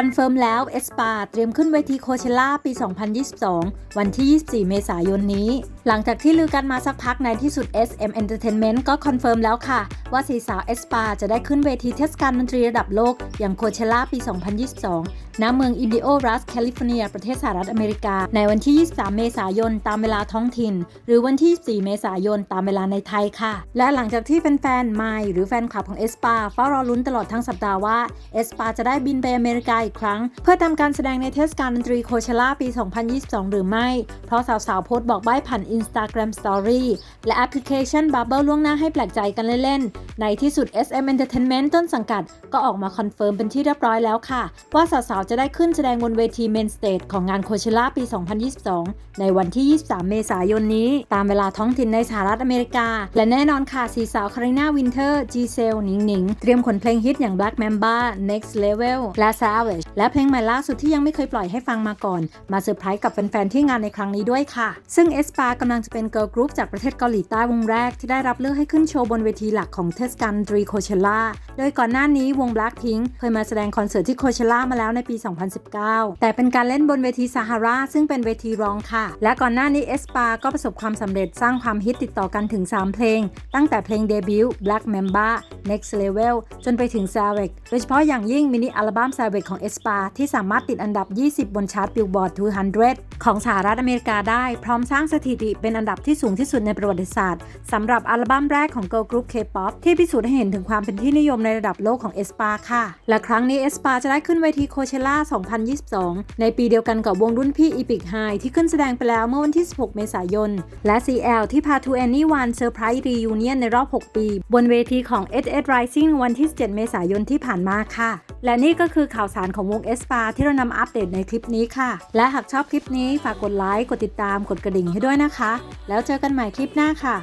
อนเฟิร์มแล้วเอสปาเตรียมขึ้นเวทีโคเชล่าปี 2022 วันที่ 24 เมษายนนี้ หลังจากที่ลือกันมาสักพักในที่สุด SM Entertainment ก็คอนเฟิร์มแล้วค่ะ ว่าสีสาวเอสปาจะได้ขึ้นเวทีเทศกาลดนตรีระดับโลกอย่างโคเชล่าปี 2022 ณเมืองอินดิโอรัสแคลิฟอร์เนีย ประเทศสหรัฐอเมริกา ในวันที่ 23 เมษายน ตามเวลาท้องถิ่น หรือวันที่ 4 เมษายน ตามเวลาในไทยค่ะ และหลังจากที่แฟนๆ ไมหรือแฟนคลับของเอสปาเฝ้ารอลุ้นตลอดทั้งสัปดาห์ว่าเอสปาจะได้บินไปอเมริกาอีกครั้ง เพื่อทำการแสดงในเทศกาลดนตรีโคเชล่าปี 2022 หรือไม่ เพราะสาวๆ โพสต์บอกใบ้ผ่าน Instagram Story และแอปพลิเคชัน Bubble ล่วงหน้าให้แปลกใจกันเล่นๆ ในที่สุด SM Entertainment ต้นสังกัด ก็ออกมาคอนเฟิร์มเป็นที่เรียบร้อยแล้วค่ะ ว่าสาวๆจะได้ขึ้นแสดงบนเวที Main Stage ของงานโคเชล่าปี 2022 ในวันที่ 23 เมษายนนี้ ตามเวลาท้องถิ่นในสหรัฐอเมริกา และแน่นอนค่ะสีสาวคาริน่าวินเทอร์ จีเซลหนิงหนิง เตรียมขนเพลงฮิตอย่าง Black Mamba Next Level และ Savage และเพลงใหม่ล่าสุดที่ยังไม่เคยปล่อยให้ฟังมาก่อน มาเซอร์ไพรส์กับแฟนๆ ที่งานในครั้งนี้ด้วยค่ะ ซึ่ง e s p a กำลังจะเป็นเกิร์ลกรุ๊ปจากประเทศเกาหลีใต้วงแรก ที่ได้รับเลือกให้ขึ้นโชว์บนเวทีหลักของเทศกาลดรีโคเชล่าโดยก่อนหน้านี้วง Blackpink เคยมาแสดงคอนเสิร์ตที่โคเชล่ามาแล้วในปี2019 แต่เป็นการเล่นบนเวทีซาฮาราซึ่งเป็นเวทีรองค่ะ และก่อนหน้านี้เอสปาก็ประสบความสำเร็จสร้างความฮิตติดต่อกันถึง 3 เพลง ตั้งแต่เพลงเดบิวต์ Black Mamba Next Level จนไปถึง Savage โดยเฉพาะอย่างยิ่งมินิอัลบั้ม Savage ของเอสปาที่สามารถติดอันดับ 20 บนชาร์ตบิลบอร์ด 200 ของสหรัฐอเมริกาได้พร้อมสร้างสถิติเป็นอันดับที่สูงที่สุดในประวัติศาสตร์สำหรับอัลบั้มแรกของ Girl Group K-pop ที่พิสูจน์ให้เห็นถึงความเป็นที่นิยมในระดับโลกของ e s p a ค่ะ และครั้งนี้ e s p a จะได้ขึ้นเวทีโคเชล่า 2022 ในปีเดียวกันกับวงรุ่นพี่ Epic High ที่ขึ้นแสดงไปแล้วเมื่อวันที่ 16 เมษายน และ CL ที่พา To Anyone Surprise Reunion ในรอบ 6 ปี บนเวทีของ SS Rising วันที่ 7 เมษายนที่ผ่านมาค่ะ และนี่ก็คือข่าวสารของวงเอสปาที่เรานำอัปเดตในคลิปนี้ค่ะ และหากชอบคลิปนี้ฝากกดไลค์ กดติดตาม กดกระดิ่งให้ด้วยนะคะ แล้วเจอกันใหม่คลิปหน้าค่ะ